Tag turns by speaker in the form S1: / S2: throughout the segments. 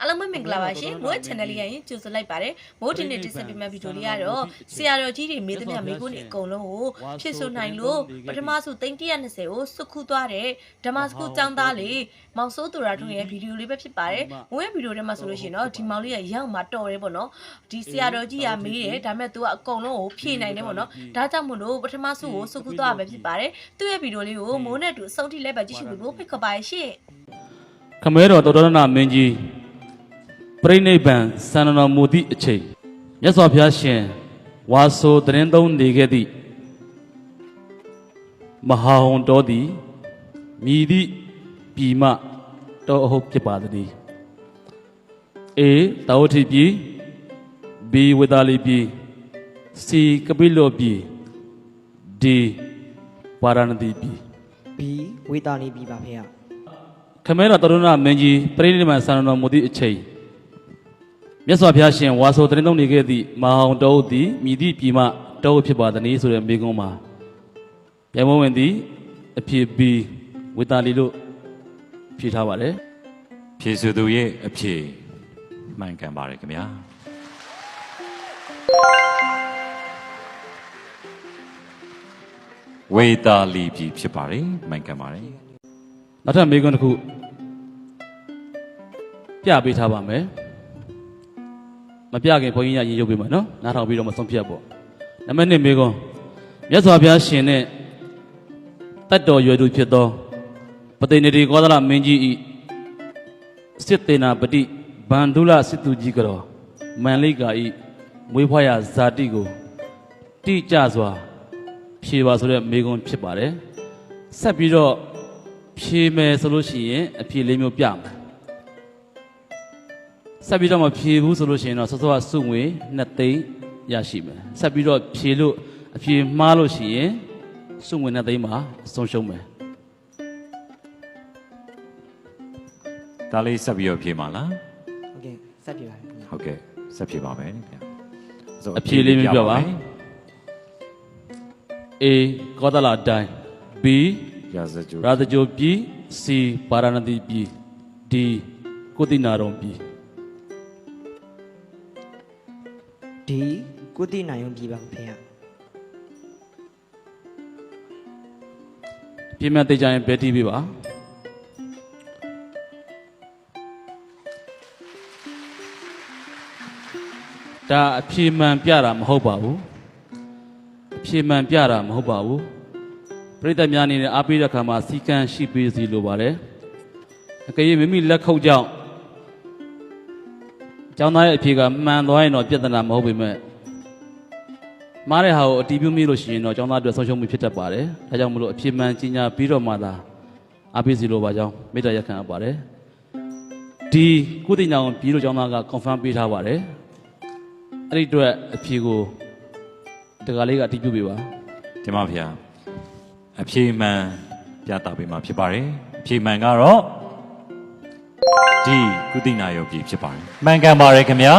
S1: အားလုံးပဲမင်္ဂလာပါရှင်မိုး channel လေးရရင်ကြိုဆိုလိုက်ပါတယ်မိုးဒီနေ့တင်ဆက်ပေးမယ့်ဗီဒီယိုလေးကတော့ဆရာတော်ကြီးတွေမေးသမျှမေးခွန်းတွေအကုန်လုံးကိုဖြည့်ဆို့နိုင်လို့ပထမဆုံး320ကိုစုခုသွားတဲ့ဓမ္မစကူចောင်းသားလေးမောင်စိုးသူရထွန်းရဲ့ဗီဒီယိုလေးပဲဖြစ်ပါတယ်မိုးရဲ့ဗီဒီယိုထဲမှာဆိုလို့ရှိရင်တော့ဒီမောင်လေးကရောက်မှာတော်တယ်ပေါ့နော်ဒီဆရာတော်ကြီးကမေးတယ်ဒါပေမဲ့ तू ကအကုန်လုံးကိုဖြည့်နိုင်တယ်ပေါ့နော်ဒါကြောင့်မို့လို့ပထမဆုံးကိုစုခုသွားပဲဖြစ်ပါတယ်သူ့ရဲ့ဗီဒီယိုလေးကိုမိုးနဲ့တူအဆုံးထိလည်းပဲကြည့်ရှုလို့ဖိတ်ခေါ်ပါရှင့်
S2: ခမဲတော်တော်ရဏမင်းကြီး ပြိဋိဘံစန္ဒတော်မူသည့်အချိန်မြတ်စွာဘုရားရှင်ဝါဆိုတရင်သုံးနေခဲ့သည့်မဟာဟွန်တော်သည်မြည်သည့်ပြီမတော်အဟုတ်ဖြစ်ပါသည်အေတာဝတိပြီဘီဝေဒါလီပြီစီကပိလောပြီဒီပါရဏတိပြီ
S3: ဘီဝေတာနေပြီပါဖေရ
S2: ခမဲတော်တရုဏမင်းကြီးပရိနိဗ္ဗာန်ဆန္ဒတော်မူသည့်အချိန် မြတ်စွာဘုရားရှင်ဝါဆိုတရင်သုံးနေခဲ့သည့်မဟာဟောင်တော်သည်မြည်သည့်ပြည်မှတော်ဖြစ်ပါသည်ဆိုတဲ့မိကုံးမှာပြိုင်မဝင်သည်အဖြစ်ဘီဝေတာလီလို့ဖြေထားပါတယ်
S4: ဖြည့်ဆိုသူရဲ့အဖြေမှန်ကန်ပါတယ်ခင်ဗျာဝေတာလီပြီဖြစ်ပါတယ်မှန်ကန်ပါတယ်
S2: နောက်ထပ်မိကုံးတစ်ခုပြပေးထားပါမယ် မပြခင်ဘုန်းကြီးရရင်ရုပ်ပေးမယ်နော်နားထောင်ပြီးတော့မဆုံးဖြတ်ပေါ့နံပါတ်1မိကုံးမြတ်စွာဘုရားရှင်နဲ့တတ်တော်ရွယ်သူဖြစ်သောပတိနေတီကောသလမင်းကြီးဤစစ်တေနာပတိဗန္ဓုလစစ်သူကြီးကတော်မန်လိကာဤမွေးဖွားရာဇာတိကိုတိကျစွာ ဖြေပါဆိုတဲ့မေခွန်းဖြစ်ပါတယ်ဆက်ပြီးတော့ဖြေမယ်ဆိုလို့ရှိရင်အဖြေလေးမျိုးပြမယ် ဆက်ပြီးတော့မဖြေဘူးဆိုလို့ရှိရင်တော့စောစောကစုငွေ2သိန်းရရှိမယ်ဆက်ပြီးတော့ဖြေလို့အဖြေမှားလို့ရှိရင်စုငွေ2သိန်းမှာဆုံးရှုံးမယ်
S4: ဒါလေးဆက်ပြီးတော့ဖြေပါလား
S3: ဟုတ်ကဲ့ဆက်ပြပါခင်ဗျာ
S4: ဟုတ်ကဲ့ဆက်ဖြေပါမယ်ခင်ဗျာဆို
S2: အဖြေလေးမျိုးပြောပါ A ကောသလတိုင်း B
S4: ရာဇဂျူ
S2: ရာဇကြိုပြည် C ပါရဏတိပြည် D ကိုတိနာရုံပြည်
S3: ဒီကုတိနိုင်ုံပြီပါဖေရ
S2: ပြည်မဲ့တေချာရင်ဘယ်တီးပေးပါဒါအဖြေမှန်ပြတာမဟုတ်ပါဘူးအဖြေမှန်ပြတာမဟုတ်ပါဘူးပြိတ္တများအနေနဲ့အားပေးတဲ့အခါမှာစီကံရှိပေးစီလိုပါတယ်အကယ်၍မိမိလက်ခုပ်ကြောင့် ကျောင်းသားရဲ့အဖြေကမှန်သွားရင်တော့ပြဿနာမဟုတ်ပေမဲ့မားတဲ့ဟာကိုအတီးပြုမိလို့ရှိရင်တော့ကျောင်းသားအတွက်ဆုံးရှုံးမှုဖြစ်တတ်ပါတယ်။ဒါကြောင့်မလို့အဖြစ်မှန်ကြီးညာပြီးတော့မှသာအပိစီလိုပါကြောင်းမေတ္တာရက်ခံအပ်ပါတယ်။ဒီကုသိညာကိုပြီးတော့ကျောင်းသားက confirm ပေးထားပါတယ်။အဲ့ဒီအတွက်အဖြေကိုတက္ကလေးကအတီးပြုပေးပါ
S4: ဒီမှာဗျာအဖြေမှန်ပြတာပေးမှာဖြစ်ပါတယ်အဖြေမှန်ကတော့ ဒီကုသိနာယောပြီဖြစ်ပါတယ်မှန်ကန်ပါတယ်ခင်ဗျာ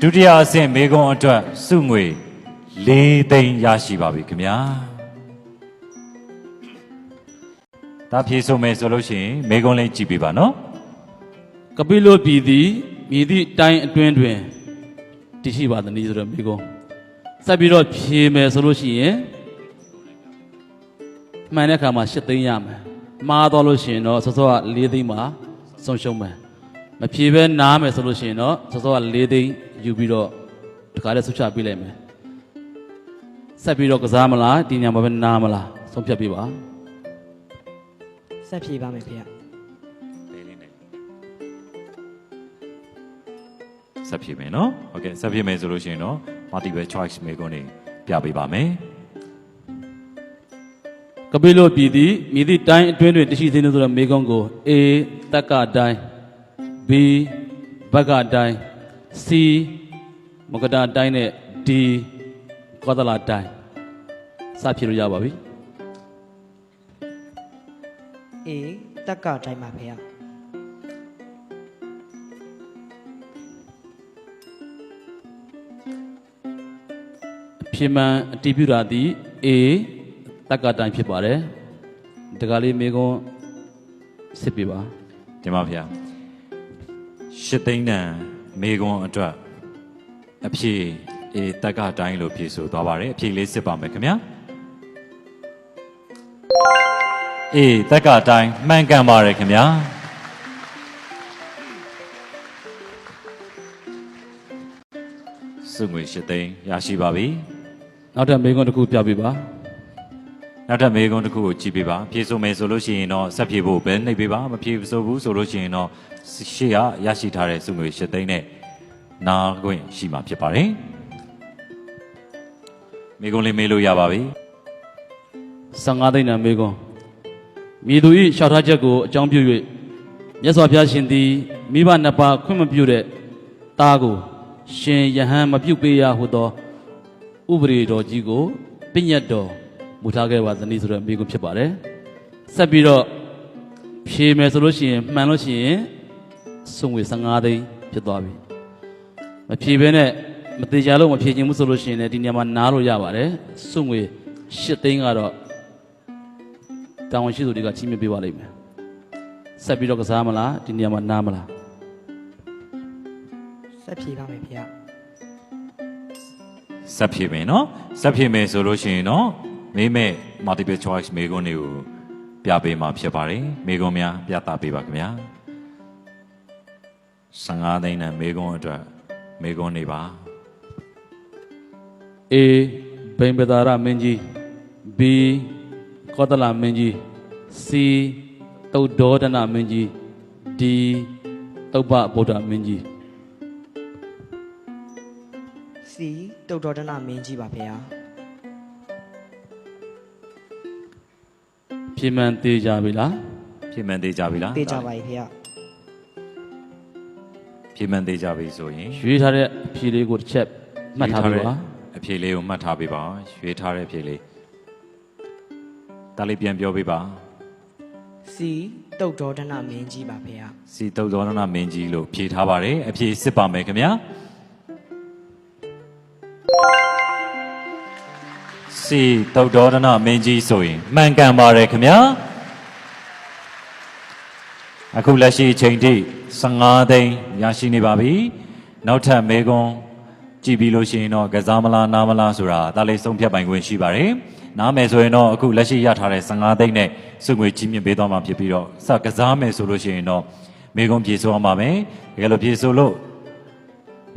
S4: ဒုတိယအဆင့်မေကွန်အတွက်စုငွေ၄သိန်းရရှိပါပြီခင်ဗျာဒါဖြေဆိုမယ်ဆိုလို့ရှိရင်မေကွန်လေးကြည့်ပေးပါနော်။
S2: ကပိလုပြည်သည်မြည်သည့်တိုင်းအတွင်းတွင်တည်ရှိပါသည်ဆိုတော့မိကုံးဆက်ပြီးတော့ဖြေမယ်ဆိုလို့ရှိရင်မှန်တဲ့အခါမှာ၈သိန်းရမယ်။ မှားတော့လို့ရှိရင်တော့စောစောက၄သိန်းမှာဆုံးရှုံးမယ်။မဖြေဘဲနားမယ်ဆိုလို့ရှိရင်တော့စောစောက၄သိန်းယူပြီးတော့တခါတည်းဆုချပေးလိုက်မယ်။ဆက်ပြီးတော့ကစားမလားဒီညမှာပဲနားမလားဆုံးဖြတ်ပေးပါ
S3: ဆက်ဖြေပါမယ်ဖေရ
S4: ဆက်ဖြေမယ်နော်โอเคဆက်ဖြေမယ်ဆိုလို့ရှိရင်တော့ multiple choice မေကွန်လေးပြပေးပါမယ် ။
S2: ကပိလုပြည်သည်မြည်သည့်တိုင်းအတွင်းတွင်တည်ရှိသေးတယ်ဆိုတော့မိကုံးကို A တက်ကတိုင်း B ဘက်ကတိုင်း C မကတာတိုင်းနဲ့ D ကောသလတိုင်းစဖြေလို့ရပါပြီ
S3: အေတက်ကတိုင်းပါဖေရ
S2: အဖြစ်မှန်အတည်ပြုတာသည် A တက်ကတိုင်းဖြစ်ပါတယ်တကလေးမိကုံးစစ်ပြပါ
S4: ဒီမှာဗျာရှစ်သိန်းတန်မေကွန်အတွက်အဖြေအေတက်ကတိုင်းလို့ဖြေဆိုသွားပါတယ်အဖြေလေးစစ်ပါမယ်ခင်ဗျာအေတက်ကတိုင်းမှန်ကန်ပါတယ်ခင်ဗျာစုငွေရှစ်သိန်းရရှိပါပြီ
S2: နောက်ထပ်မေးခွန်းတစ်ခုပြပေးပါ
S4: နောက်ထပ်မေကွန်တစ်ခုကိုကြည့်ပေးပါဖြေဆိုမယ်ဆိုလို့ရှိရင်တော့ဆက်ဖြေဖို့ပဲနှိပ်ပေးပါမဖြေဆိုဘူးဆိုလို့ရှိရင်တော့ရှေ့ကရရှိထားတဲ့စုငွေရှစ်သိန်းနဲ့နာခွင့်ရှိမှာဖြစ်ပါတယ်မေကွန်လေးမေးလို့ရပါပြီ
S2: 15သိန်းတန်မေးခွန်းမိသူ၏လျှောက်ထားချက်ကိုအကြောင်းပြု၍မြတ်စွာဘုရားရှင်သည်မိဘနှစ်ပါးခွင့်မပြုတဲ့သားကိုရှင်ယဟန်မပြုတ်ပေးရဟုသောဥပဒေတော်ကြီးကိုပြည့်ညတ်တော် မူထားခဲ့ပါသနည်းဆိုတဲ့မေးခွန်းဖြစ်ပါတယ်ဆက်ပြီးတော့ဖြေမယ်ဆိုလို့ရှိရင်မှန်လို့ရှိရင်စုံဝေ15သိန်းဖြစ်သွားပြီမဖြေဘဲနဲ့မသေးကြလို့မဖြေခြင်းဘူးဆိုလို့ရှိရင်လည်းဒီနေရာမှာနားလို့ရပါတယ်စုံဝေ8သိန်းကတော့တာဝန်ရှိသူတွေကချင်းမြပေးပါလိမ့်မယ်ဆက်ပြီးတော့ကစားမလားဒီနေရာမှာနားမလား
S3: ဆက်ဖြေပါမယ်ဖေ
S4: ဆက်ဖြေမယ်နော်ဆက်ဖြေမယ်ဆိုလို့ရှိရင်တော့ မေးမဲ့ multiple choice မေကွန်တွေကိုပြပေးမှာဖြစ်ပါတယ်မေကွန်များပြသပေးပါခင်ဗျာ15သိန်းနဲ့မေကွန်အတွက်မေကွန်နေပါ
S2: A ဘိန်ပဒါရမင်းကြီး B ကောသလမင်းကြီး C တုတ်ဒေါဒနာမင်းကြီး D တုတ်ပဗုဒ္ဓမင်းကြီး
S3: စီတုတ်တော်ဒနာမင်းကြီးပါ ဖေ
S2: ဖြေမှန်သေးကြပြီလား
S4: ဖြေမှန်သေးကြပြီလား
S3: တေးကြပါ යි ဖေ
S4: ဖြေမှန်သေးကြပြီဆိုရင်
S2: ရွေးထားတဲ့အဖြေလေးကိုတစ်ချက်မှတ်ထားပြီပါ
S4: အဖြေလေးကိုမှတ်ထားပေးပါရွေးထားတဲ့အဖြေလေးဒါလေးပြန်ပြောပေးပါ
S3: စီတုတ်တော်ဒနာမင်းကြီးပါဖေ
S4: စီတုတ်သောရဏမင်းကြီးလို့ဖြေထားပါတယ်အဖြေစစ်ပါမယ်ခင်ဗျာ စီတုတ်တော်ရဏမင်းကြီးဆိုရင်မှန်ကန်ပါတယ်ခင်ဗျာအခုလက်ရှိအချိန်ထိ15သိန်းရရှိနေပါပြီနောက်ထပ်မေကွန်ကြည့်ပြီးလို့ရှိရင်တော့ကစားမလားနားမလားဆိုတာဒါလေးဆုံးဖြတ်ပိုင်ခွင့်ရှိပါတယ်နားမယ်ဆိုရင်တော့အခုလက်ရှိရထားတဲ့15သိန်းနဲ့စုငွေကြီးမြင့်ပေးသွားမှာဖြစ်ပြီးတော့စကစားမယ်ဆိုလို့ရှိရင်တော့မေကွန်ပြေဆိုအောင်ပါမယ်တကယ်လို့ပြေဆိုလို့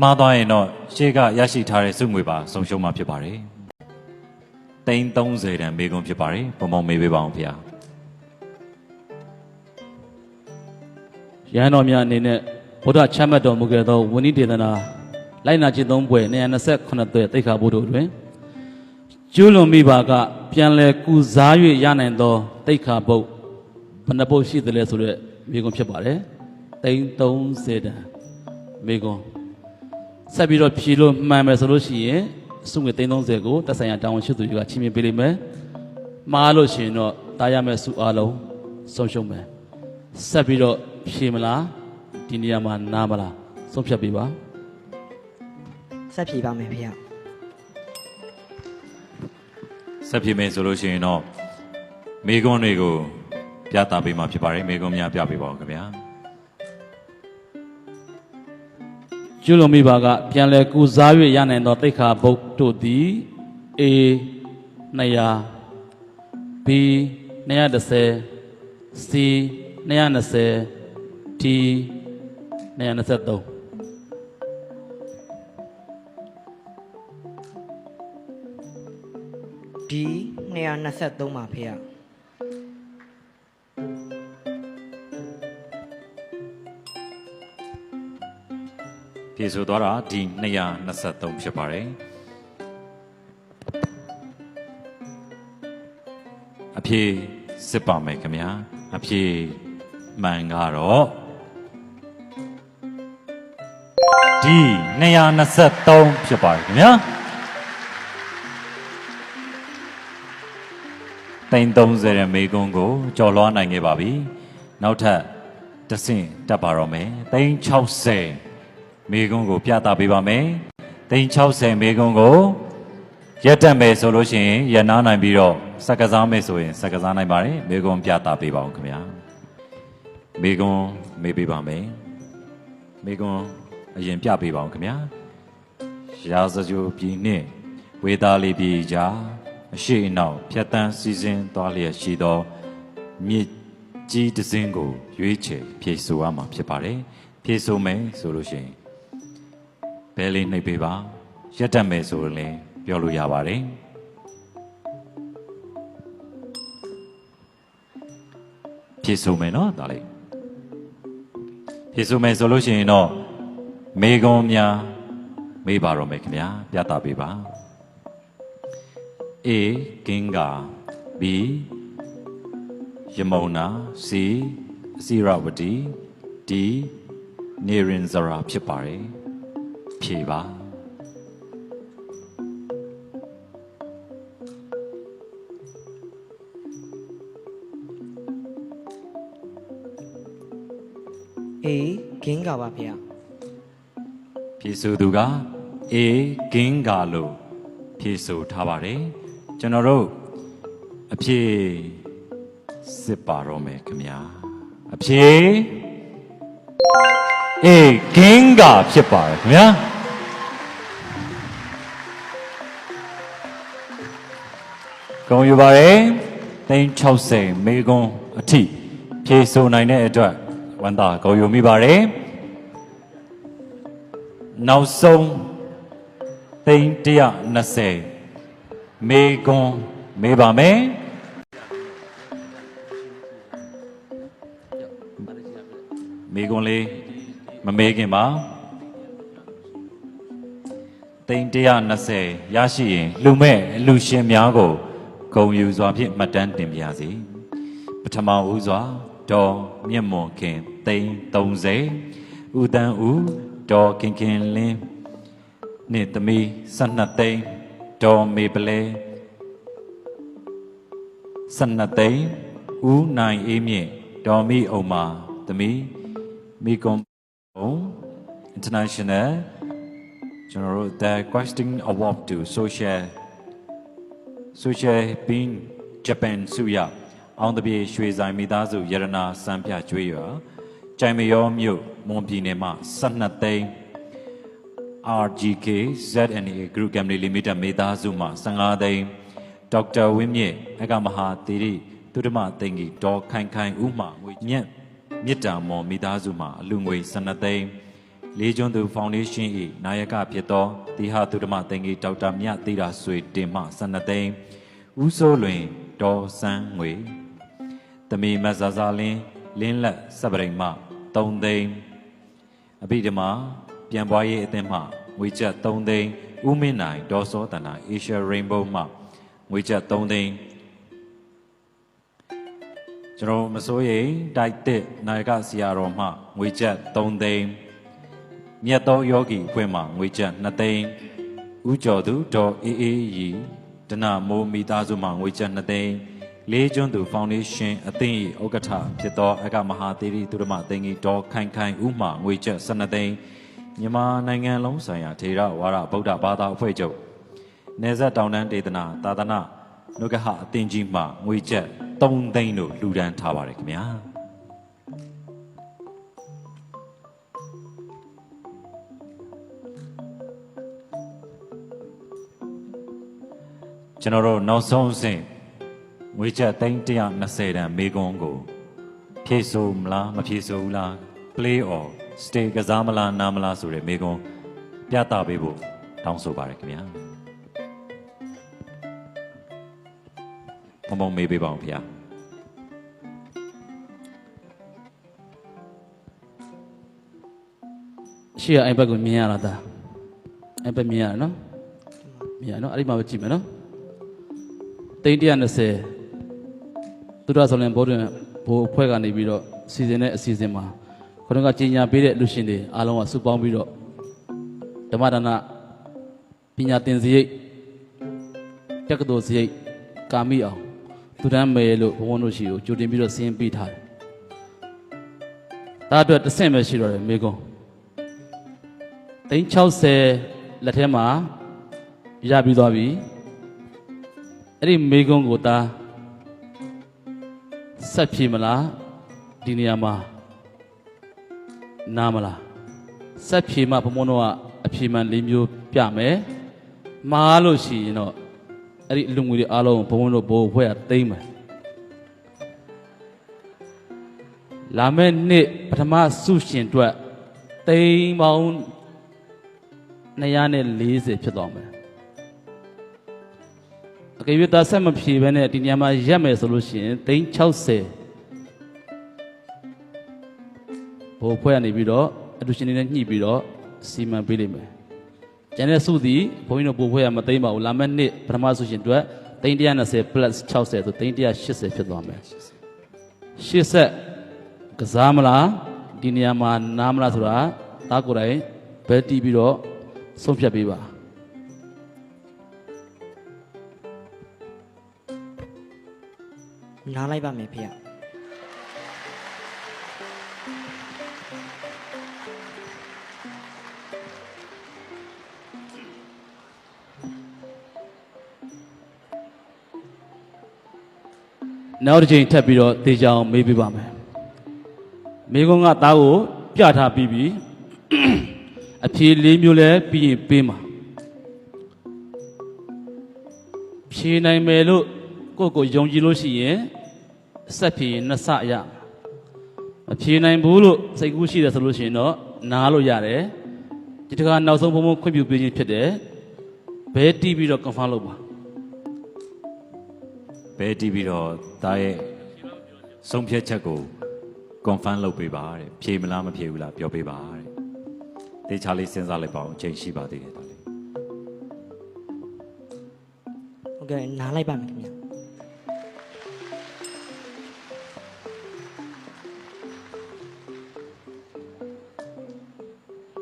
S4: မှားသွားရင်တော့ရှေ့ကရရှိထားတဲ့စုငွေပါဆုံးရှုံးမှာဖြစ်ပါတယ် သိန်း30တန်မေကွန်ဖြစ်ပါတယ်ပုံပုံမေးပေးပါအောင်ဖေဟာ
S2: ရဟန်းတော်များအနေနဲ့ဗုဒ္ဓချမ်းမတ်တော်မူခဲ့သောဝဏိတေသနာလိုက်နာခြင်းသုံးပွဲ228သွဲတိခါဘုဒ္ဓတွင်ကျူးလွန်မိပါကပြန်လဲကုစား၍ရနိုင်သောတိခါဘုတ်ဘယ်နှပုတ်ရှိသလဲဆိုတော့မိကွန်ဖြစ်ပါတယ်သိန်း30တန်မိကွန်ဆက်ပြီးတော့ဖြေလို့မှန်မယ်ဆိုလို့ရှိရင် စုငွေသိန်း30ကိုတက်ဆိုင်ရာတာဝန်ရှိသူတွေကချင်းမြင်ပေးလိမ့်မယ်မှားလို့ရှိရင်တော့တားရမယ့်စုအားလုံးဆုံးရှုံးမယ်ဆက်ပြီးတော့ဖြေမလားဒီနေရာမှာနားမလားဆုံးဖြတ်ပေးပါ
S3: ဆက်ဖြေပါမယ်ဖေ
S4: ဆက်ပြမယ်ဆိုလို့ရှိရင်တော့မေကွန်းတွေကိုပြသပေးမှာဖြစ်ပါတယ်မေကွန်းများပြပေးပါဦးခင်ဗျာ
S2: ကျွလွန်မိပါကပြန်လဲကူစား၍ရနိုင်သောတိခါဘုတ်တို့သည် A 200 B 230 C 220 D 223
S3: ဒီ223ပါဖေ
S4: ဖြေဆိုသွားတာဒီ223ဖြစ်ပါတယ်အဖြေစစ်ပါမယ်ခင်ဗျာအဖြေမှန်ကတော့ဒီ223ဖြစ်ပါတယ်ခင်ဗျာတိန်30ရဲ့မေကုန်းကိုကြော်လွှားနိုင်ခဲ့ပါပြီနောက်ထပ်တစ်ဆင့်တက်ပါတော့မယ်တိန်60 မေကုန်းကို ပြသပေးပါမယ်တိန်60မေကုန်းကိုရက်တက်မယ်ဆိုလို့ရှိရင်ရနာနိုင်ပြီးတော့စက်ကစားမယ်ဆိုရင်စက်ကစားနိုင်ပါတယ်မေကုန်းပြသပေးပါအောင်ခင်ဗျာမေကုန်းမေးပေးပါမယ်မိကွန်းအရင်ပြပေးပါအောင်ခင်ဗျာရာဇကြိုပြည်နှင့်ဝေသားလေးပြည်ကြားအရှိအနောက်ဖြတ်တန်းစီစဉ်သွားလျက်ရှိသောမြစ်ကြီးတစ်စင်းကို ရွေးချယ်ဖြည့်ဆို့ရမှာဖြစ်ပါတယ်ဖြည့်ဆို့မယ်ဆိုလို့ရှိရင် ဘဲလေးနှိပ်ပေးပါရက်တက်မယ်ဆိုရင်လည်းပြောလို့ရပါတယ်ဖြည့်ဆို့မယ်နော်ဒါလေးဖြည့်ဆိုမယ်ဆိုလို့ရှိရင်တော့မေကွန်များမေးပါတော့မယ်ခင်ဗျာပြသပေးပါ A ကင်္ဂါ B ယမုန်နာ C အစီရဝတီ D နေရင်ဇရာဖြစ်ပါတယ် ဖြေပါ
S3: အေးဂင်းကပါဗျာ
S4: ဖြေဆိုသူက A ကင်္ဂါလို့ဖြေဆိုထားပါတယ်ကျွန်တော်တို့အဖြေစစ်ပါတော့မယ်ခင်ဗျာအဖြေအေးဂင်းကဖြစ်ပါတယ်ခင်ဗျာ ကောင်းယူပါတယ်360မေကွန်အထိဖြည့်ဆို့နိုင်တဲ့အတွက်ဝန်တာကောင်းယူမိပါတယ်နောက်ဆုံး320မေကွန်မေးပါမယ်မေကွန်လေးမမေးခင်ပါသိန်း120ရရှိရင်လူမဲ့အလူရှင်များကို ဂုံယူစွာဖြင့်မှတ်တမ်းတင်ပါစီပထမဦးစွာဒေါ်မြင့်မွန်ခင်သိန်း30ဦးတန်းဦးဒေါ်ခင်ခင်လင်းနှင့်သမီး12သိန်းဒေါ်မေပလဲ12သိန်းဦးနိုင်အေးမြင့်ဒေါ်မီအုံမာသမီးမိကွန် international ကျွန်တော်တို့ the question award to social social being japan စုရအောင်တပြေရွှေဆိုင်မိသားစုရတနာစံပြကျွေးရကြိုင်မရောမြို့မွန်ပြည်နယ်မှ12သိန်း RGK ZNA Group Company Limited မိသားစုမှ15သိန်းဒေါက်တာဝင်းမြင့်အကမဟာသီရိသုဒ္ဓမသိင်္ဂီဒေါ်ခိုင်ခိုင်ဦးမှငွေမြတ်မြစ်တာမော်မိသားစုမှအလူငွေ12သိန်း လေးကျွန်းသူဖောင်ဒေးရှင်း၏နာယကဖြစ်သောသီဟသုဒ္ဓမသိင်္ဂီဒေါက်တာမြတ်သီရာဆွေတင်မှ12သိန်းဦးစိုးလွင်ဒေါ်စန်းငွေတမီမဇာဇာလင်းလင်းလက်စပရိန်မှ3သိန်းအဘိဓမ္မာပြန်ပွားရေးအသင်းမှငွေကျပ်3သိန်းဦးမင်းနိုင်ဒေါ်စောတနာ Asia Rainbow မှငွေကျပ်3သိန်းကျွန်တော်မစိုးရိမ်တိုက်တစ်နာယကဆရာတော်မှငွေကျပ်3သိန်း မြတ်သောယောဂီအဖွဲ့မှငွေကျပ်2သိန်းဦးကျော်သူဒေါ်အေးအေးရီဒနမိုးမိသားစုမှငွေကျပ်2သိန်းလေးကျွန်းသူဖောင်ဒေးရှင်းအသင်း၏ဥက္ကဋ္ဌဖြစ်သောအကမဟာသီရိသုရမသိင်္ဂီဒေါ်ခိုင်ခိုင်ဦးမှငွေကျပ်12သိန်းမြန်မာနိုင်ငံလုံးဆိုင်ရာထေရဝါဒဗုဒ္ဓဘာသာအဖွဲ့ချုပ်နေဆက်တောင်တန်းဒေသနာသာသနာနုကဟအသင်းကြီးမှငွေကျပ်3သိန်းတို့လှူဒန်းထားပါတယ်ခင်ဗျာ ကျွန်တော်တို့နောက်ဆုံးအဆင့်ငွေကျပ်သိန်း120တန်မေကွန်ကို ဖြည့်ဆို့မလားမဖြည့်ဆို့ဘူးလား play or stay ကစားမလားနားမလားဆိုတဲ့မေကွန်ပြသပေးဖို့တောင်းဆိုပါရခင်ဗျာမမုံမေးပေးပါအောင်ဗျာ
S2: ရှေ့ကအိုင်ဘက်ကိုမြင်ရလားဒါအိုင်ဘက်မြင်ရနော်မြင်ရနော်အဲ့ဒီမှာပဲကြည့်မယ်နော် တိန်း120သူရဆောင်လင်ဘိုးတွင်ဘိုးအဖွဲ့ကနေပြီးတော့စီစဉ်တဲ့အစီအစဉ်မှာခொနကကြီးညာပေးတဲ့လူရှင်တွေအားလုံးကစုပေါင်းပြီးတော့ဓမ္မဒါနပညာသင်စရိတ်တက္ကသိုလ်စရိတ်ကာမိအောင်သူတန်းမယ်လို့ဘုံဘုံတို့ရှိကိုကြိုတင်ပြီးတော့စီရင်ပေးထားတယ်ဒါအတွက်တစ်ဆင့်ပဲရှိတော့တယ်မိကုန်းသိန်း60လက်ထဲမှာရပြီးသွားပြီ အဲ့ဒီမေကွန်းကိုသားဆက်ဖြေမလားဒီနေရာမှာနားမလားစက်ဖြေမှဘုံဘုံတို့ကအဖြေမှန်၄မျိုးပြမယ်မှားလို့ရှိရင်တော့အဲ့ဒီအလူငွေတွေအားလုံးဘုံဘုံတို့ဘိုးဖွဲ့ရသိမ့်မယ်လာမယ့်နှစ်ပထမစုရှင်အတွက်သိန်းပေါင်း240ဖြစ်သွားမယ် အကယ်၍သားဆက်မဖြေဘဲနဲ့ဒီညမှာရက်မယ်ဆိုလို့ရှိရင်သိန်း60ဘိုးဖွဲ့ရနေပြီးတော့အတူရှင်တွေနဲ့ညှိပြီးတော့စီမံပေးလိမ့်မယ်ကျန်တဲ့စုသည်ဘုန်းကြီးတို့ဘိုးဖွဲ့ရမသိမ့်ပါဘူးလာမယ့်နှစ်ပထမစုရှင်အတွက်သိန်း120 plus 60ဆိုသိန်း180ဖြစ်သွားမယ်80ကစားမလားဒီနေရာမှာနားမလားဆိုတာတားကိုယ်တိုင်ဘယ်တီးပြီးတော့ဆုံးဖြတ်ပေးပါ
S3: နားလိုက်ပါမယ်ဖေရ
S2: နောက်တစ်ချိန်ထပ်ပြီးတော့တေချာအောင်မေးပြပါမယ်မိကုန်းကသားကိုပြထားပြီးပြီအဖြေလေးမျိုးလဲပြီးရင်ပေးမှာဖြေနိုင်မယ်လို့ကိုယ့်ကိုယ်ယုံကြည်လို့ရှိရင် အဆက်ဖြေရင်နှစ်ဆရမဖြေနိုင်ဘူးလို့စိတ်ကူးရှိတယ်ဆိုလို့ရှိရင်တော့နားလို့ရတယ်ဒီတခါနောက်ဆုံးဘုံဘုံခွင့်ပြုပေးခြင်းဖြစ်တယ်ဘဲတီးပြီးတော့ confirm လုပ်ပါ
S4: ဘယ်တီးပြီးတော့ဒါရဲ့ဆုံးဖြတ်ချက်ကို confirm လုပ်ပေးပါတဲ့ဖြေမလားမဖြေဘူးလားပြောပေးပါတဲ့တေချာလေးစဉ်းစားလိုက်ပါအောင်အချိန်ရှိပါသေးတယ်ဒါလေး
S3: ဟုတ်ကဲ့နားလိုက်ပါမယ်ခင်ဗျာ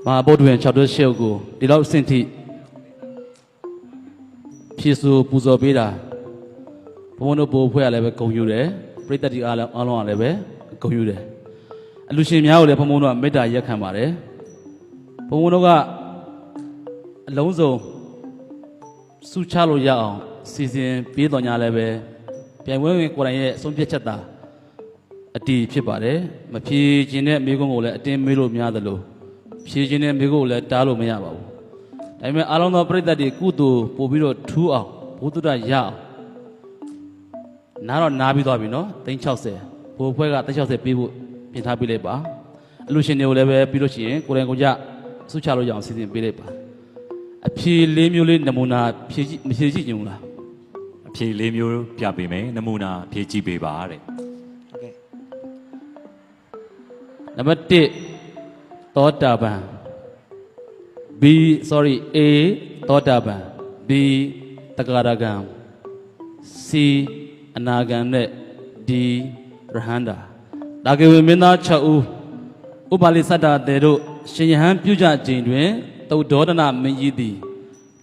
S2: မဟာဗုဒ္ဓဝင်6တွဲရှုပ်ကိုဒီလောက်အဆင့်ထိဖြည့်ဆို့ပူဇော်ပေးတာဘုန်းဘုန်းတို့ဘိုးဖွဲ့ရလည်းပဲဂုံယူတယ်ပရိသတ်တိအားလုံးအားလုံးကလည်းပဲဂုံယူတယ်အလူရှင်များကိုလည်းဘုန်းဘုန်းတို့ကမေတ္တာရက်ခံပါတယ်ဘုန်းဘုန်းတို့ကအလုံးစုံစုချလို့ရအောင်စီစဉ်ပေးတော်ညာလည်းပဲပြိုင်ပွဲဝင်ကိုယ်တိုင်ရဲ့အဆုံးဖြတ်ချက်သာအတီးဖြစ်ပါတယ်မဖြေခြင်းတဲ့မိကုန်းကိုလည်းအတင်းမေးလို့မရသလို ဖြည့်ခြင်းနဲ့မိကိုလည်းတားလို့မရပါဘူး။ဒါပေမဲ့အားလုံးသောပြိတ္တတွေကုသိုလ်ပို့ပြီးတော့ထူးအောင်ဘုဒ္ဓရရအောင်နားတော့နားပြီးသွားပြီနော်360ဘိုလ်ဖွဲ့က360ပေးဖို့ပြင်ထားပေးလိုက်ပါအလူရှင်တွေကိုလည်းပဲပြီးလို့ရှိရင်ကိုယ်တိုင်ကိုယ်ကြစုချလို့ရအောင်စီစဉ်ပေးလိုက်ပါအဖြေလေးမျိုးလေးနမူနာဖြည့်ကြည့်မဖြည့်ကြည့်ကြုံလား
S4: အဖြေလေးမျိုးပြပေးမယ်နမူနာဖြေကြည့်ပေးပါတဲ့
S3: ဟုတ်ကဲ့
S2: နံပါတ်1 သောတာပန် B sorry A သောတာပန် B တက္ကရာဂံ C အနာဂံနဲ့ D ရဟန္တာဒါကေဝေမင်းသား6ဦးဥပါလိသတ္တတေတို့ရှင်ယဟန်ပြုကြခြင်းတွင်သုတ်ဒေါဒနာမင်းကြီးသည်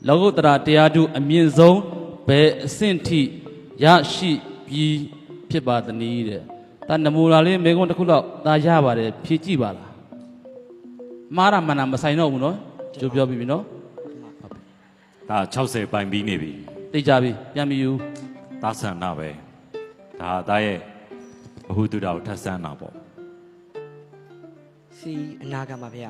S2: လောကုတ္တရာတရားထုအမြင့်ဆုံးဘယ်အဆင့်ထိရရှိပြီးဖြစ်ပါသနည်းတဲ့ဒါနမူလာလေးမေကုန်းတစ်ခုတော့ဒါရပါတယ်ဖြည့်ကြည့်ပါလား မှားတာမှန်တာမဆိုင်တော့ဘူးနော်ကြိုပြောပြီးပြီနော်
S4: ဒါ60ပိုင်ပြီးနေပြီ
S2: သိကြပြီပြန်ပြီးယူ
S4: သာဆန္ဒပဲဒါဒါရဲ့ဘ ഹു တုဒ္ဒကိုထပ်ဆန်းတာပေါ့
S3: စီအနာဂတ်ပါဖေရ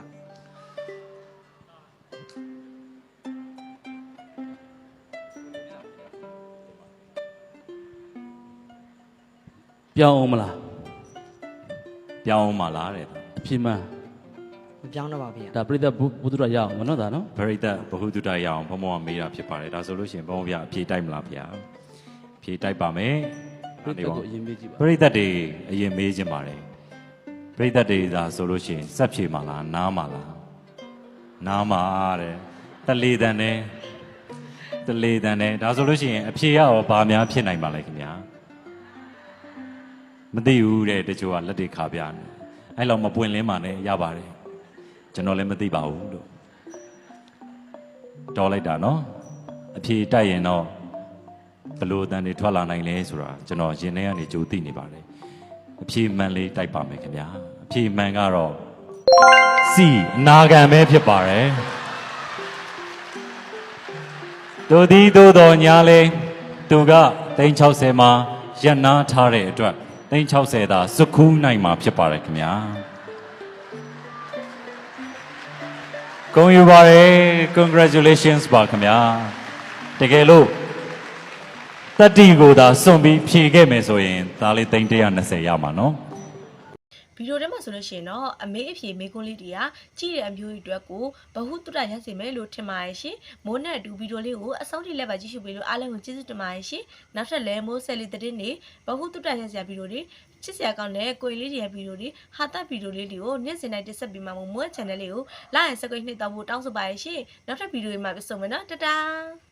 S2: ပြောင်းအောင်မလား
S4: ပြောင်းမှလားတဲ့
S2: အဖြစ်မှန်
S3: မ ပြောင်းတော့ပါဖေရ
S2: ဒါပြိတ္တဘုဘုဒ္ဓရရအောင်မနော်ဒါနော်
S4: ပရိသတ်ဘ ഹു တုဒ္ဒရအောင်ဘုံဘုံကမေးတာဖြစ်ပါတယ်ဒါဆိုလို့ရှိရင်ဘုံဘုံပြအဖြေတိုက်မလားဗျာအဖြေတိုက်ပါမယ်
S2: ပြိတ္တကိုအရင်မေးကြည့်ပါ
S4: ပရိသတ်တွေအရင်မေးခြင်းပါတယ်ပရိသတ်တွေသာဆိုလို့ရှိရင်စက်ဖြေမှလားနားမှလားနားမှတဲ့တလေတန်နဲ့တလေတန်နဲ့ဒါဆိုလို့ရှိရင်အဖြေရရောဘာများဖြစ်နိုင်ပါလဲခင်ဗျာမသိဘူးတဲ့တချို့ကလက်တွေခါပြနေအဲ့လောက်မပွင့်လင်းပါနဲ့ရပါတယ် ကျွန်တော်လည်းမသိပါဘူးလို့တော်လိုက်တာနော်အဖြေတိုက်ရင်တော့ဘယ်လို့အတန်တွေထွက်လာနိုင်လဲဆိုတာကျွန်တော်ရင်ထဲကနေကြိုသိနေပါတယ်အဖြေမှန်လေးတိုက်ပါမယ်ခင်ဗျာအဖြေမှန်ကတော့စီအနာဂံပဲဖြစ်ပါတယ်တို့သည်သို့တော်ညာလေသူက360မှာရက်နာထားတဲ့အတွက်360သာစုခူးနိုင်မှာဖြစ်ပါတယ်ခင်ဗျာ ဂုဏ်ယူပါတယ် congratulations ပါခင်ဗျာတကယ်လို့တတိကိုသာစွန့်ပြီးဖြေခဲ့မယ်ဆိုရင်ဒါလေးသိန်း120ရမှာနော်
S1: ဗီဒီယိုထဲမှာဆိုလို့ရှိရင်တော့အမေအဖေမေကွန်းလေးတွေကကြည့်တဲ့အမျိုးကြီးအတွက်ကိုဘဟုတုတရစေမယ်လို့ထင်ပါတယ်ရှင်မိုးနဲ့အတူဗီဒီယိုလေးကိုအဆုံးထိလက်ပါကြည့်ရှုပေးလို့အားလုံးကိုကျေးဇူးတင်ပါတယ်ရှင်နောက်ထပ်လည်းမိုးဆယ်လီသတင်းတွေဘဟုတုတရစရာဗီဒီယိုတွေ ချစ်စရာကောင်းတဲ့ကိုယ်လေးတွေရဲ့ဗီဒီယိုတွေဟာတာဗီဒီယိုလေးတွေကိုနေ့စဉ်တိုင်းတက်ဆက်ပေးမှာမို့မိုး channel လေးကို like and subscribe နှိပ်တော့ဖို့တောင်းဆိုပါတယ်ရှင်နောက်ထပ်ဗီဒီယိုတွေမှာပြန်ဆုံမယ်နော်တတား